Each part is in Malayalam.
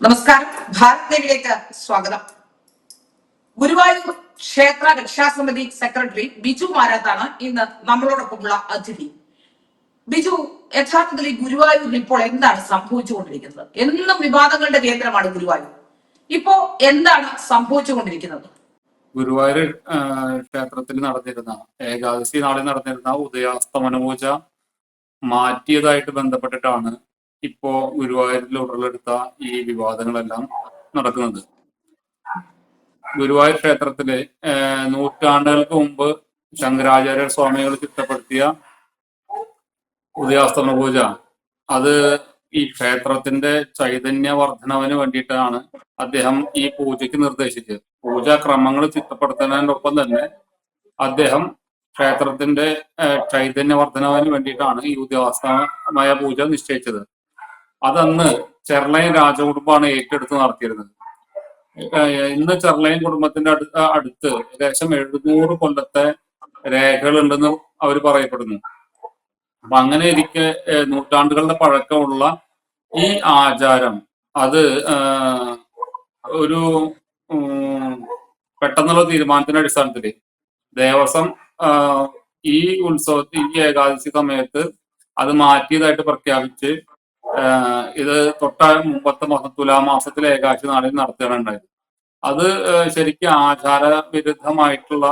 നമസ്കാരം. ഭാരത് സ്വാഗതം. ഗുരുവായൂർ ക്ഷേത്ര രക്ഷാസമിതി സെക്രട്ടറി ബിജു മാരാത്താണ് ഇന്ന് നമ്മളോടൊപ്പമുള്ള അതിഥി. ബിജു യഥാർത്ഥത്തിൽ ഈ ഗുരുവായൂരിൽ ഇപ്പോൾ എന്താണ് സംഭവിച്ചുകൊണ്ടിരിക്കുന്നത്? എന്നും വിവാദങ്ങളുടെ കേന്ദ്രമാണ് ഗുരുവായൂർ. ഇപ്പോ എന്താണ് സംഭവിച്ചുകൊണ്ടിരിക്കുന്നത്? ഗുരുവായൂർ ക്ഷേത്രത്തിൽ നടന്നിരുന്ന ഏകാദശി നാളിൽ നടന്നിരുന്ന ഉദയാസ്തമന പൂജ മാറ്റിയതായിട്ട് ബന്ധപ്പെട്ടിട്ടാണ് ഇപ്പോ ഗുരുവായൂരിൽ ഉടലെടുത്ത ഈ വിവാദങ്ങളെല്ലാം നടക്കുന്നത് ഗുരുവായൂർ ക്ഷേത്രത്തിലെ നൂറ്റാണ്ടുകൾക്ക് മുമ്പ് ശങ്കരാചാര്യ സ്വാമികൾ ചിട്ടപ്പെടുത്തിയ ഉദയാസ്തമന പൂജ. അത് ഈ ക്ഷേത്രത്തിന്റെ ചൈതന്യ വർധനവിന് വേണ്ടിയിട്ടാണ് അദ്ദേഹം ഈ പൂജയ്ക്ക് നിർദ്ദേശിച്ചത്. പൂജാ ക്രമങ്ങൾ ചിട്ടപ്പെടുത്തുന്നതിനൊപ്പം തന്നെ അദ്ദേഹം ക്ഷേത്രത്തിന്റെ ചൈതന്യ വർധനവിന് വേണ്ടിയിട്ടാണ് ഈ ഉദ്യോഗസ്ഥമായ പൂജ നിശ്ചയിച്ചത്. അതന്ന് ചെർളയൻ രാജകുടുംബമാണ് ഏറ്റെടുത്ത് നടത്തിയിരുന്നത്. ഇന്ന് ചെർളയൻ കുടുംബത്തിന്റെ അടുത്ത് അടുത്ത് ഏകദേശം എഴുന്നൂറ് കൊല്ലത്തെ രേഖകളുണ്ടെന്ന് അവർ പറയപ്പെടുന്നു. അപ്പൊ അങ്ങനെ ഇരിക്കെ നൂറ്റാണ്ടുകളുടെ പഴക്കമുള്ള ഈ ആചാരം അത് ഒരു പെട്ടെന്നുള്ള തീരുമാനത്തിന്റെ അടിസ്ഥാനത്തിൽ ദേവസ്വം ഈ ഉത്സവത്തിൽ ഈ ഏകാദശി സമയത്ത് അത് മാറ്റിയതായിട്ട് പ്രഖ്യാപിച്ച് ഇത് തൊട്ട മുമ്പത്തെ മാസം തുലാമാസത്തിലെ ഏകാശി നാളിൽ നടത്തുകയാണ് അത് ശരിക്കും ആചാര വിരുദ്ധമായിട്ടുള്ള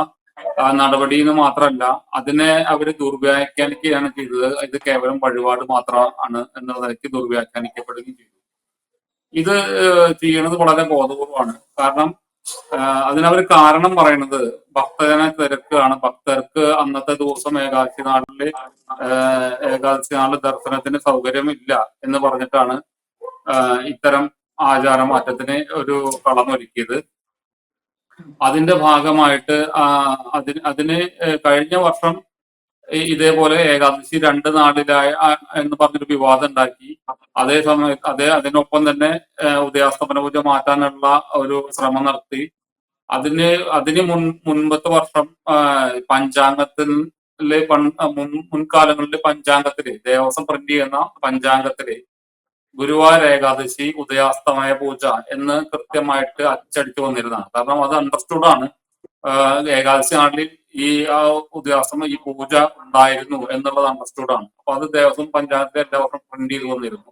നടപടി എന്ന് മാത്രമല്ല അതിനെ അവർ ദുർവ്യാഖ്യാനിക്കുകയാണ് ചെയ്തത്. ഇത് കേവലം വഴിപാട് മാത്രമാണ് എന്നുള്ള നിലയ്ക്ക് ദുർവ്യാഖ്യാനിക്കപ്പെടുകയും ചെയ്തു. ഇത് ചെയ്യുന്നത് വളരെ ബോധപൂർവമാണ്. കാരണം അതിനവർ കാരണം പറയുന്നത് ഭക്തജന തിരക്കാണ്. ഭക്തർക്ക് അന്നത്തെ ദിവസം ഏകാദശി നാളിൽ ഏകാദശി നാളിൽ ദർശനത്തിന് സൗകര്യമില്ല എന്ന് പറഞ്ഞിട്ടാണ് ഇത്തരം ഇത്തരം ആചാരമാറ്റത്തിന് ഒരു കളമൊരുക്കിയത്. അതിന്റെ ഭാഗമായിട്ട് അതിന് അതിന് കഴിഞ്ഞ വർഷം ഇതേപോലെ ഏകാദശി രണ്ട് നാളിലായ എന്ന് പറഞ്ഞൊരു വിവാദം ഉണ്ടാക്കി. അതേ സമയത്ത് അതേ അതിനൊപ്പം തന്നെ ഉദയാസ്തമന പൂജ മാറ്റാനുള്ള ഒരു ശ്രമം നടത്തി. അതിന് അതിന് മുൻ മുൻപത്തെ വർഷം പഞ്ചാംഗത്തിൽ മുൻകാലങ്ങളിലെ പഞ്ചാംഗത്തിൽ ദേവസ്വം പ്രിന്റ് ചെയ്യുന്ന പഞ്ചാംഗത്തിൽ ഗുരുവായൂർ ഏകാദശി ഉദയാസ്തമയ പൂജ എന്ന് കൃത്യമായിട്ട് അച്ചടിച്ചു വന്നിരുന്നതാണ്. കാരണം അത് അണ്ടർസ്റ്റുഡ് ആണ്. ഏകാദശി നാളിൽ ഈ ആ ദിവസം ഈ പൂജ ഉണ്ടായിരുന്നു എന്നുള്ളത് അണ്ടർസ്റ്റുഡ് ആണ്. അപ്പൊ അത് ദേവസ്വം പഞ്ചായത്തിൽ എല്ലാ വർഷം പ്രിന്റ് ചെയ്ത് വന്നിരുന്നു.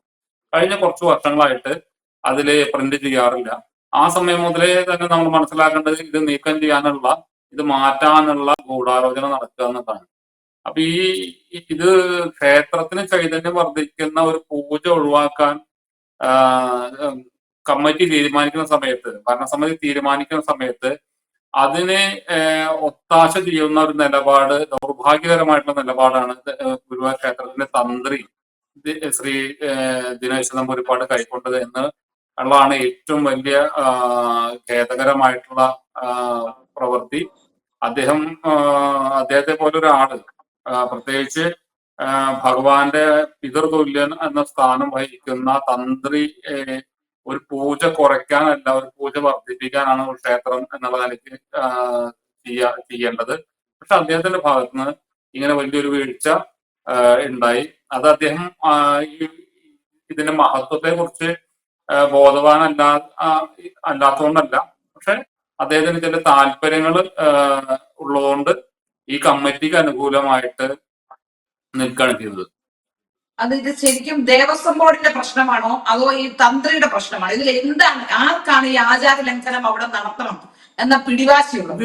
കഴിഞ്ഞ കുറച്ച് വർഷങ്ങളായിട്ട് അതിൽ പ്രിന്റ് ചെയ്യാറില്ല. ആ സമയം മുതലേ തന്നെ നമ്മൾ മനസ്സിലാക്കേണ്ടത് ഇത് നീക്കം ചെയ്യാനുള്ള ഇത് മാറ്റാനുള്ള ഗൂഢാലോചന നടക്കുക എന്നതാണ് അപ്പൊ ഈ- ഇത് ക്ഷേത്രത്തിന് ചൈതന്യം വർദ്ധിക്കുന്ന ഒരു പൂജ ഒഴിവാക്കാൻ കമ്മിറ്റി തീരുമാനിക്കുന്ന സമയത്ത് ഭരണസമിതി തീരുമാനിക്കുന്ന സമയത്ത് അതിനെ ഒത്താശ ചെയ്യുന്ന ഒരു നിലപാട് ദൗർഭാഗ്യകരമായിട്ടുള്ള നിലപാടാണ് ഗുരുവായൂർ ക്ഷേത്രത്തിന്റെ തന്ത്രി ശ്രീ ദിനേശ് നമ്പൂരിപ്പാട് കൈക്കൊണ്ടത് എന്ന് ഉള്ളതാണ് ഏറ്റവും വലിയ ഖേദകരമായിട്ടുള്ള പ്രവൃത്തി. അദ്ദേഹം അദ്ദേഹത്തെ പോലെ ഒരാൾ പ്രത്യേകിച്ച് ഭഗവാന്റെ പിതൃതുല്യൻ എന്ന സ്ഥാനം വഹിക്കുന്ന തന്ത്രി ഒരു പൂജ കുറയ്ക്കാനല്ല ഒരു പൂജ വർദ്ധിപ്പിക്കാനാണ് ഒരു ക്ഷേത്രം എന്നുള്ള നിലയ്ക്ക് ചെയ്യാ ചെയ്യേണ്ടത്. പക്ഷെ അദ്ദേഹത്തിന്റെ ഭാഗത്ത് നിന്ന് ഇങ്ങനെ വലിയൊരു വീഴ്ച ഉണ്ടായി. അത് അദ്ദേഹം ഇതിന്റെ മഹത്വത്തെ കുറിച്ച് ബോധവാനല്ല അല്ലാത്തതുകൊണ്ടല്ല. പക്ഷെ അദ്ദേഹത്തിന് ചില താല്പര്യങ്ങൾ ഉള്ളതുകൊണ്ട് ഈ കമ്മിറ്റിക്ക് അനുകൂലമായിട്ട് നിൽക്കുകയാണ് ചെയ്തത്. അത് ഇത് ശരിക്കും ദേവസ്വം ബോർഡിന്റെ പ്രശ്നമാണോ? അതോ ഈ തന്ത്രിയുടെ പ്രശ്നമാണോ? ഇതിൽ എന്താണ് ആർക്കാണ് ഈ ആചാര ലംഘനം അവിടെ നടത്തണം എന്ന പിടിവാശിയുള്ളത്?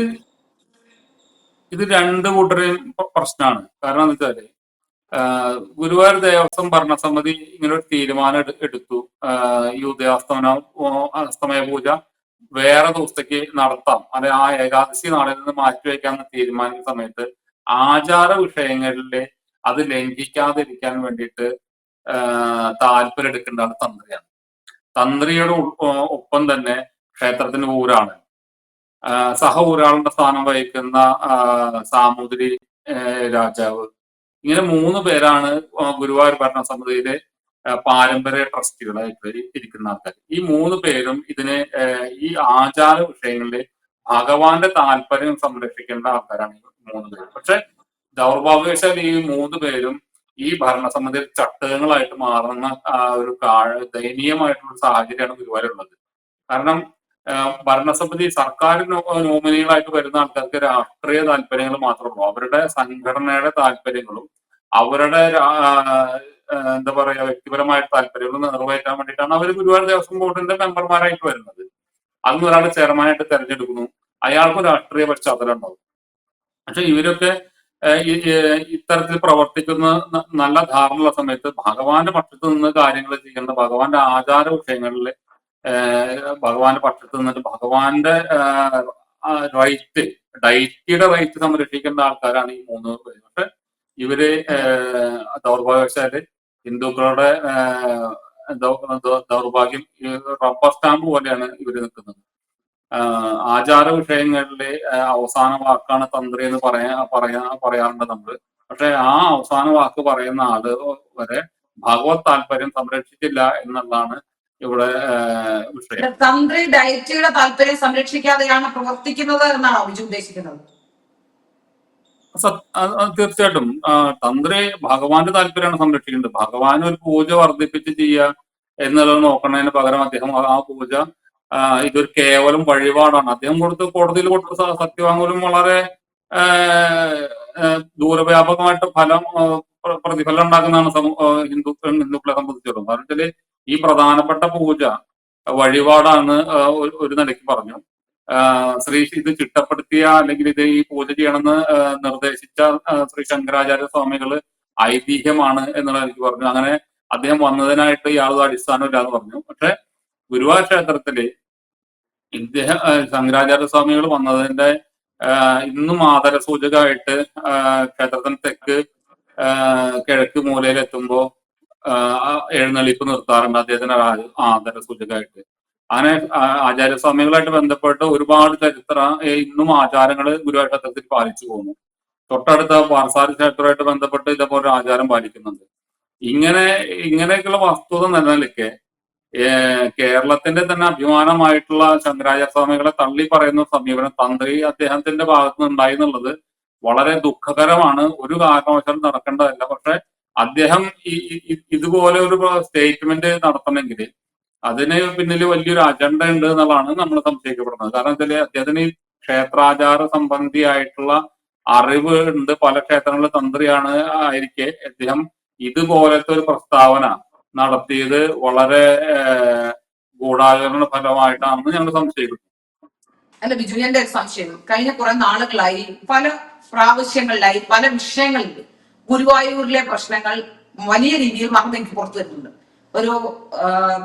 ഇത് രണ്ട് കൂട്ടരെയും പ്രശ്നമാണ്. കാരണം എന്താ വെച്ചാൽ ഗുരുവായൂർ ദേവസ്വം ഭരണസമിതി ഇങ്ങനെ ഒരു തീരുമാനം എടു- എടുത്തു. ഈ ഉദയാസ്തമന അസ്തമയ പൂജ വേറെ ദിവസത്തേക്ക് നടത്താം. അല്ലെ ആ ഏകാദശി നാളിൽ നിന്ന് മാറ്റിവെക്കാമെന്ന് തീരുമാനിക്കുന്ന സമയത്ത് ആചാര വിഷയങ്ങളിലെ അത് ലംഘിക്കാതിരിക്കാൻ വേണ്ടിയിട്ട് താല്പര്യം എടുക്കേണ്ട ആൾ തന്ത്രിയാണ്. തന്ത്രിയുടെ ഒപ്പം തന്നെ ക്ഷേത്രത്തിന് ഊരാണ്. സഹ ഊരാളുടെ സ്ഥാനം വഹിക്കുന്ന സാമൂതിരി രാജാവ്. ഇങ്ങനെ മൂന്ന് പേരാണ് ഗുരുവായൂർ ഭരണസമിതിയിലെ പാരമ്പര്യ ട്രസ്റ്റികളായിട്ട് ഇരിക്കുന്ന ആൾക്കാർ ഈ മൂന്ന് പേരും ഇതിനെ ഈ ആചാര വിഷയങ്ങളിൽ ഭഗവാന്റെ താല്പര്യം സംരക്ഷിക്കേണ്ട ആൾക്കാരാണ് ഈ മൂന്ന് പേര്. പക്ഷെ ദൗർഭാഗ്യവശാൽ ഈ മൂന്ന് പേരും ഈ ഭരണസമിതി ചട്ടകങ്ങളായിട്ട് മാറുന്ന ഒരു ദയനീയമായിട്ടുള്ള സാഹചര്യമാണ് ഗുരുവായൂരുള്ളത് കാരണം ഭരണസമിതി സർക്കാർ നോമിനികളായിട്ട് വരുന്ന ആൾക്കാർക്ക് രാഷ്ട്രീയ താല്പര്യങ്ങൾ മാത്രമേ ഉള്ളൂ. അവരുടെ സംഘടനയുടെ താല്പര്യങ്ങളും അവരുടെ എന്താ പറയാ വ്യക്തിപരമായ താല്പര്യങ്ങൾ നിറവേറ്റാൻ വേണ്ടിയിട്ടാണ് അവർ ഗുരുവായൂർ ദേവസ്വം ബോർഡിന്റെ മെമ്പർമാരായിട്ട് വരുന്നത്. അന്ന് ഒരാൾ ചെയർമാനായിട്ട് തെരഞ്ഞെടുക്കുന്നു. അയാൾക്കും രാഷ്ട്രീയ പശ്ചാത്തലം ഉണ്ടാവും. പക്ഷെ ഇവരൊക്കെ ഇത്തരത്തിൽ പ്രവർത്തിക്കുന്ന നല്ല ധാരണയുള്ള സമയത്ത് ഭഗവാന്റെ പക്ഷത്ത് നിന്ന് കാര്യങ്ങൾ ചെയ്യുന്ന ഭഗവാന്റെ ആചാര വിഷയങ്ങളിൽ ഭഗവാന്റെ പക്ഷത്ത് നിന്നിട്ട് ഭഗവാന്റെ റൈറ്റ് ഡൈറ്റിയുടെ റൈറ്റ് സംരക്ഷിക്കേണ്ട ആൾക്കാരാണ് ഈ മൂന്ന് പേര്. പക്ഷെ ഇവർ ദൗർഭാഗ്യവശാൽ ഹിന്ദുക്കളുടെ ദൗർഭാഗ്യം റബ്ബർ സ്റ്റാമ്പ് പോലെയാണ് ഇവർ നിൽക്കുന്നത്. ആചാര വിഷയങ്ങളിലെ അവസാന വാക്കാണ് തന്ത്രി എന്ന് പറയാ പറയാ പറയാറുണ്ട് നമ്മൾ പക്ഷെ ആ അവസാന വാക്ക് പറയുന്ന ആൾ വരെ ഭഗവത് താല്പര്യം സംരക്ഷിച്ചില്ല എന്നുള്ളതാണ് ഇവിടെ വിഷയം. തന്ത്രി ഡയറ്റിയുടെ താല്പര്യം സംരക്ഷിക്കാതെയാണ് പ്രവർത്തിക്കുന്നത് എന്നാണ് വിജു ഉദ്ദേശിക്കുന്നത്? തീർച്ചയായിട്ടും. തന്ത്രി ഭഗവാന്റെ താല്പര്യമാണ് സംരക്ഷിക്കേണ്ടത് ഭഗവാൻ ഒരു പൂജ വർദ്ധിപ്പിച്ച് ചെയ്യുക എന്നുള്ളത് നോക്കുന്നതിന് പകരം അദ്ദേഹം ആ- പൂജ ഇതൊരു കേവലം വഴിപാടാണ്. അദ്ദേഹം കൊടുത്ത് കോടതിയിൽ കൊടുത്ത സത്യവാങ്മൂലം വളരെ ദൂരവ്യാപകമായിട്ട് ഫലം പ്രതിഫലം ഉണ്ടാക്കുന്നതാണ് ഹിന്ദുക്കൾ ഹിന്ദുക്കളെ സംബന്ധിച്ചിടത്തോളം. കാരണം വെച്ചാൽ ഈ പ്രധാനപ്പെട്ട പൂജ വഴിപാടാണ് ഒരു- നിലയ്ക്ക് പറഞ്ഞു. ശ്രീ ഇത് ചിട്ടപ്പെടുത്തിയ അല്ലെങ്കിൽ ഇത് ഈ പൂജ ചെയ്യണമെന്ന് നിർദ്ദേശിച്ച ശ്രീ ശങ്കരാചാര്യ സ്വാമികൾ ഐതിഹ്യമാണ് എന്നുള്ള എനിക്ക് പറഞ്ഞു. അങ്ങനെ അദ്ദേഹം വന്നതിനായിട്ട് യാതൊരു അടിസ്ഥാനമില്ല എന്ന് പറഞ്ഞു. പക്ഷെ ഗുരുവായൂർ ക്ഷേത്രത്തിൽ ഇദ്ദേഹം ശങ്കരാചാര്യ സ്വാമികൾ വന്നതിന്റെ ഇന്നും ആദര സൂചകമായിട്ട് ക്ഷേത്രത്തിന് തെക്ക് കിഴക്ക് ആ എഴുന്നള്ളിപ്പ് നിർത്താറുണ്ട് അദ്ദേഹത്തിന്റെ ആദര സൂചകമായിട്ട് അങ്ങനെ ആചാര്യസ്വാമികളായിട്ട് ബന്ധപ്പെട്ട് ഒരുപാട് ചരിത്ര ഇന്നും ആചാരങ്ങൾ ഗുരുവായൂർ ക്ഷേത്രത്തിൽ പാലിച്ചു പോകുന്നു. തൊട്ടടുത്ത പാർസാര ക്ഷേത്രമായിട്ട് ബന്ധപ്പെട്ട് ഇതേപോലെ ആചാരം പാലിക്കുന്നുണ്ട്. ഇങ്ങനെ ഇങ്ങനെയൊക്കെയുള്ള വസ്തുത നിലനിൽക്കെ കേരളത്തിന്റെ തന്നെ അഭിമാനമായിട്ടുള്ള ശങ്കരാചാര്യ സ്വാമികളെ തള്ളി പറയുന്ന സമീപനം തന്ത്രി അദ്ദേഹത്തിന്റെ ഭാഗത്ത് ഉണ്ടായി എന്നുള്ളത് വളരെ ദുഃഖകരമാണ്. ഒരു കാരണവശാലും നടക്കേണ്ടതല്ല. പക്ഷെ അദ്ദേഹം ഇതുപോലെ ഒരു സ്റ്റേറ്റ്മെന്റ് നടത്തണമെങ്കിൽ അതിന് പിന്നിൽ വലിയൊരു അജണ്ട ഉണ്ട് എന്നുള്ളതാണ് നമ്മൾ സംശയിക്കപ്പെടുന്നത്. കാരണം വെച്ചാൽ അദ്ദേഹത്തിന് ക്ഷേത്രാചാര സംബന്ധിയായിട്ടുള്ള അറിവ് ഉണ്ട്. പല ക്ഷേത്രങ്ങളിലെ തന്ത്രിയാണ് ആയിരിക്കെ. അദ്ദേഹം ഇതുപോലത്തെ ഒരു പ്രസ്താവന നടത്തിയത് വളരെ ഗൂഢാചരണ ഫലമായിട്ടാണെന്ന് ഞങ്ങൾ സംശയിക്കുന്നു. അല്ല ബിജു എന്റെ ഒരു സംശയം. കഴിഞ്ഞ കുറെ നാളുകളായി പല പ്രാവശ്യങ്ങളിലായി പല വിഷയങ്ങളിൽ ഗുരുവായൂരിലെ പ്രശ്നങ്ങൾ വലിയ രീതിയിൽ മഹമ്മയ്ക്ക് പുറത്തു വരുന്നുണ്ട്. ഒരു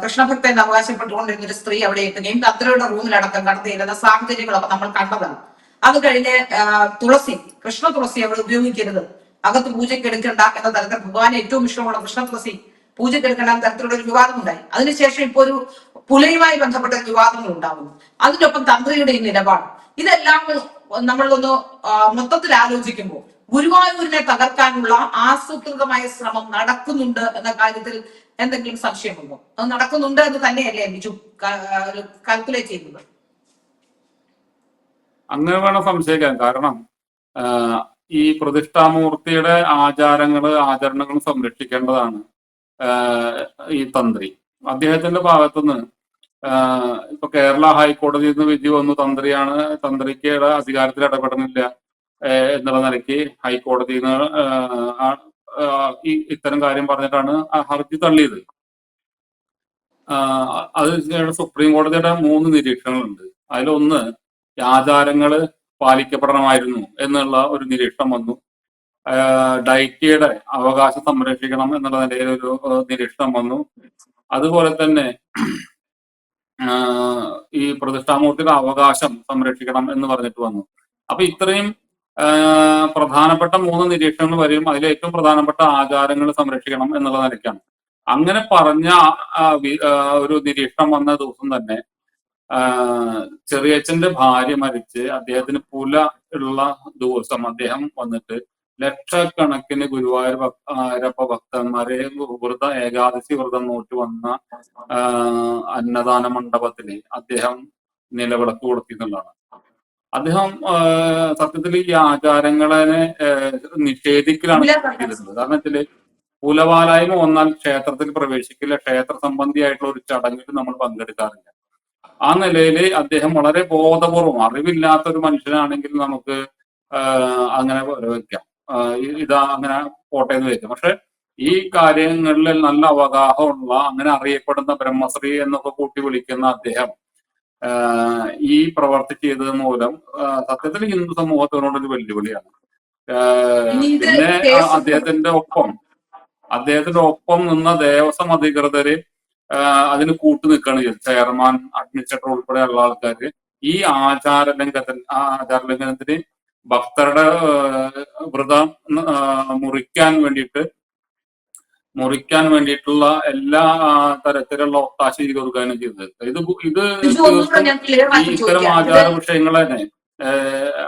കൃഷ്ണഭക്തൻ അവകാശപ്പെട്ടുകൊണ്ടിരുന്ന ഒരു സ്ത്രീ അവിടെ എത്തുകയും തന്ത്രയുടെ റൂമിലടക്കം കടത്തിയിരുന്ന സാഹചര്യങ്ങളൊക്കെ നമ്മൾ കണ്ടതാണ്. അത് കഴിഞ്ഞ് തുളസി കൃഷ്ണ തുളസി അവിടെ ഉപയോഗിക്കരുത്. അകത്ത് പൂജയ്ക്ക് എടുക്കണ്ട എന്ന തരത്തിൽ ഭഗവാൻ ഏറ്റവും ഇഷ്ടമുള്ള കൃഷ്ണ തുളസി പൂജയ്ക്ക് എടുക്കേണ്ട തരത്തിലുള്ള ഒരു വിവാദം ഉണ്ടായി അതിനുശേഷം ഇപ്പോൾ ഒരു പുലയുമായി ബന്ധപ്പെട്ട വിവാദങ്ങൾ ഉണ്ടാകുന്നു അതിനൊപ്പം തന്ത്രിയുടെ ഈ നിലപാട്. ഇതെല്ലാം നമ്മളൊന്ന് മൊത്തത്തിൽ ആലോചിക്കുമ്പോൾ ഗുരുവായൂരിനെ തകർക്കാനുള്ള ആസൂത്രിതമായ ശ്രമം നടക്കുന്നുണ്ട് എന്ന കാര്യത്തിൽ എന്തെങ്കിലും സംശയമുണ്ടോ? അത് നടക്കുന്നുണ്ട് എന്ന് തന്നെയല്ലേ ബിജു കാൽക്കുലേറ്റ് ചെയ്യുന്നത്? അങ്ങനെ വേണം സംശയിക്കാൻ. കാരണം ഈ പ്രതിഷ്ഠാമൂർത്തിയുടെ ആചാരങ്ങൾ ആചരണങ്ങൾ സംരക്ഷിക്കേണ്ടതാണ്. ഈ തന്ത്രി. അദ്ദേഹത്തിന്റെ ഭാഗത്തുനിന്ന് ഇപ്പൊ കേരള ഹൈക്കോടതിയിൽ നിന്ന് വിധി വന്നു തന്ത്രിയാണ് തന്ത്രിക്ക് അധികാരത്തിൽ ഇടപെടുന്നില്ല എന്നുള്ള നിലയ്ക്ക് ഹൈക്കോടതിയിൽ നിന്ന് ഇത്തരം കാര്യം പറഞ്ഞിട്ടാണ് ഹർജി തള്ളിയത്. അത് സുപ്രീം കോടതിയുടെ മൂന്ന് നിരീക്ഷണങ്ങളുണ്ട്. അതിലൊന്ന് ആചാരങ്ങൾ പാലിക്കപ്പെടണമായിരുന്നു എന്നുള്ള ഒരു നിരീക്ഷണം വന്നു. ഡൈറ്റിയുടെ അവകാശം സംരക്ഷിക്കണം എന്നുള്ള നിലയിൽ ഒരു നിരീക്ഷണം വന്നു. അതുപോലെ തന്നെ ഈ പ്രതിഷ്ഠാമൂർത്തിയുടെ അവകാശം സംരക്ഷിക്കണം എന്ന് പറഞ്ഞിട്ട് വന്നു. അപ്പൊ ഇത്രയും പ്രധാനപ്പെട്ട മൂന്ന് നിരീക്ഷണങ്ങൾ വരും അതിൽ ഏറ്റവും പ്രധാനപ്പെട്ട ആചാരങ്ങൾ സംരക്ഷിക്കണം എന്നുള്ള നിലയ്ക്കാണ്. അങ്ങനെ പറഞ്ഞ ഒരു നിരീക്ഷണം വന്ന ദിവസം തന്നെ ചെറിയച്ഛന്റെ ഭാര്യ മരിച്ച് അദ്ദേഹത്തിന് പുല ഉള്ള ദിവസം അദ്ദേഹം വന്നിട്ട് ലക്ഷക്കണക്കിന് ഗുരുവായൂർ ഭക്തരപ്പ ഭക്തന്മാരെ വ്രത ഏകാദശി വ്രതം നോട്ട് വന്ന അന്നദാന മണ്ഡപത്തിൽ അദ്ദേഹം നിലവിളക്ക് കൊടുത്തിരുന്നതാണ് അദ്ദേഹം സത്യത്തിൽ ഈ ആചാരങ്ങളെ നിഷേധിക്കലാണ് കാരണം വെച്ചാൽ കുലവാലായ്മ വന്നാൽ ക്ഷേത്രത്തിൽ പ്രവേശിക്കില്ല. ക്ഷേത്ര സംബന്ധിയായിട്ടുള്ള ഒരു ചടങ്ങിൽ നമ്മൾ പങ്കെടുക്കാറില്ല. ആ നിലയിൽ അദ്ദേഹം വളരെ ബോധപൂർവം അറിവില്ലാത്ത ഒരു മനുഷ്യനാണെങ്കിൽ നമുക്ക് അങ്ങനെ വെക്കാം ആഹ് ഇ- ഇതാ അങ്ങനെ പോട്ടെ എന്ന് വെക്കാം പക്ഷെ ഈ കാര്യങ്ങളിൽ നല്ല അവഗാഹമുള്ള അങ്ങനെ അറിയപ്പെടുന്ന ബ്രഹ്മശ്രീ എന്നൊക്കെ കൂട്ടി വിളിക്കുന്ന അദ്ദേഹം ഈ പ്രവർത്തി ചെയ്തത് മൂലം സത്യത്തിൽ ഹിന്ദു സമൂഹത്തിനോടൊരു വെല്ലുവിളിയാണ്. പിന്നെ അദ്ദേഹത്തിന്റെ ഒപ്പം അദ്ദേഹത്തിന്റെ ഒപ്പം നിന്ന ദേവസ്വം അധികൃതർ അതിന് കൂട്ടു നിൽക്കുകയാണ് ചെയ്തത്. ചെയർമാൻ അഡ്മിനിസ്ട്രേറ്റർ ഉൾപ്പെടെയുള്ള ആൾക്കാർ ഈ ആചാര ലംഘനത്തിന് ആ ആചാര ലംഘനത്തിന് ഭക്തരുടെ വ്രതം മുറിക്കാൻ വേണ്ടിയിട്ട് മുറിക്കാൻ വേണ്ടിയിട്ടുള്ള എല്ലാ തരത്തിലുള്ള ഒത്താശ ചെയ്ത് കൊടുക്കുകയാണ് ചെയ്തത് ഇത് ഇത് ഇത്തരം ആചാര വിഷയങ്ങളെ തന്നെ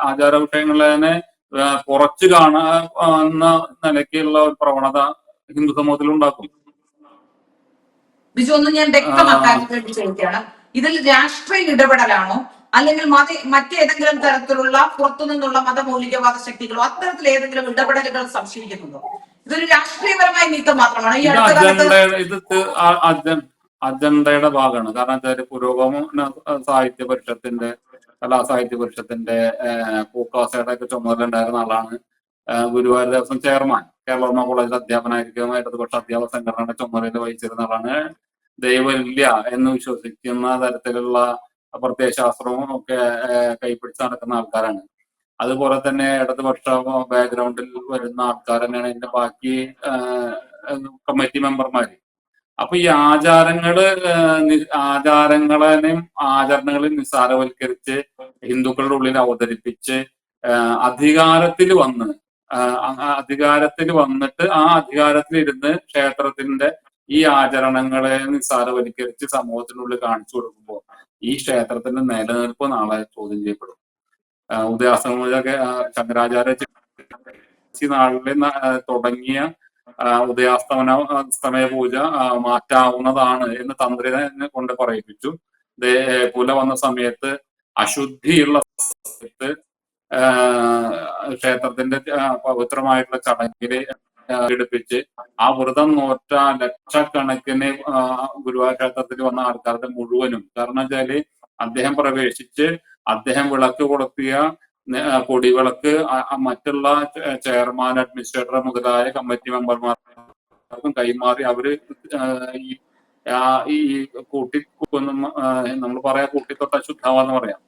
ആചാര വിഷയങ്ങളെ തന്നെ കുറച്ച് കാണുന്ന നിലയ്ക്കുള്ള ഒരു പ്രവണത ഹിന്ദു സമൂഹത്തിൽ ഉണ്ടാക്കും. ബിജു ഒന്ന് ഞാൻ വ്യക്തമാക്കാൻ വേണ്ടി ചോദിക്കുകയാണ്. ഇതിൽ രാഷ്ട്രീയ ഇടപെടലാണോ? അല്ലെങ്കിൽ മത മറ്റേതെങ്കിലും തരത്തിലുള്ള പുറത്തു നിന്നുള്ള മതമൗലികവാദ ശക്തികളോ അത്തരത്തിൽ ഏതെങ്കിലും ഇടപെടലുകൾ സംശയിക്കുന്നുണ്ടോ? ഇതൊരു രാഷ്ട്രീയപരമായ നീക്കം മാത്രമാണ്. ഈ അടുത്ത അജണ്ടയുടെ ഭാഗമാണ്. കാരണം എന്താ പുരോഗമന സാഹിത്യ പരിഷത്തിന്റെ കലാ സാഹിത്യ പരിഷത്തിന്റെ പൂക്കാസയുടെ ഒക്കെ ചുമതല ഉണ്ടായിരുന്ന ആളാണ് ഗുരുവായൂർ ദേവസ്വം ചെയർമാൻ. കേരള കോളേജിൽ അധ്യാപനായിരിക്കും ഇടതുപക്ഷ അധ്യാപക സംഘടനയുടെ ചുമതല വഹിച്ചിരുന്ന ആളാണ് ദൈവമില്ല എന്ന് വിശ്വസിക്കുന്ന തരത്തിലുള്ള പ്രത്യയശാസ്ത്രവും ഒക്കെ കൈപിടിച്ച് നടക്കുന്ന ആൾക്കാരാണ്. അതുപോലെ തന്നെ ഇടതുപക്ഷ ബാക്ക്ഗ്രൗണ്ടിൽ വരുന്ന ആൾക്കാർ തന്നെയാണ് ഇതിന്റെ ബാക്കി കമ്മിറ്റി മെമ്പർമാര് അപ്പൊ ഈ ആചാരങ്ങൾ ആചാരങ്ങളെയും ആചരണങ്ങളെയും നിസ്സാരവൽക്കരിച്ച് ഹിന്ദുക്കളുടെ ഉള്ളിൽ അവതരിപ്പിച്ച് അധികാരത്തിൽ വന്ന് അധികാരത്തിൽ വന്നിട്ട് ആ അധികാരത്തിൽ ഇരുന്ന് ക്ഷേത്രത്തിന്റെ ഈ ആചരണങ്ങളെ നിസ്സാരവൽക്കരിച്ച് സമൂഹത്തിനുള്ളിൽ കാണിച്ചു കൊടുക്കുമ്പോൾ ഈ ക്ഷേത്രത്തിന്റെ നിലനിൽപ്പ് നാളെ ചോദ്യം ചെയ്യപ്പെടും. ആഹ് ശങ്കരാചാര്യ നാളിൽ തുടങ്ങിയ ഉദയാസ്തമന സമയ പൂജ മാറ്റാവുന്നതാണ് എന്ന് തന്ത്രി തന്നെ കൊണ്ട് പറയിപ്പിച്ചു. പുല വന്ന സമയത്ത് അശുദ്ധിയുള്ള ക്ഷേത്രത്തിന്റെ പവിത്രമായിട്ടുള്ള ചടങ്ങിൽ ആഹ് എടുപ്പിച്ച് ആ വ്രതം നോറ്റ ലക്ഷക്കണക്കിന് ഗുരുവായൂർ വന്ന ആൾക്കാരുടെ മുഴുവനും. കാരണം വെച്ചാൽ അദ്ദേഹം പ്രവേശിച്ച് അദ്ദേഹം വിളക്ക് കൊളുത്തിയ കൊടിവിളക്ക് മറ്റുള്ള ചെയർമാൻ അഡ്മിനിസ്ട്രേറ്റർ മുതലായ കമ്മിറ്റി മെമ്പർമാർക്കും കൈമാറി അവർ ഈ ഈ കൂട്ടി നമ്മൾ പറയാ കൂട്ടിത്തൊട്ട ശുദ്ധമെന്ന് പറയാം.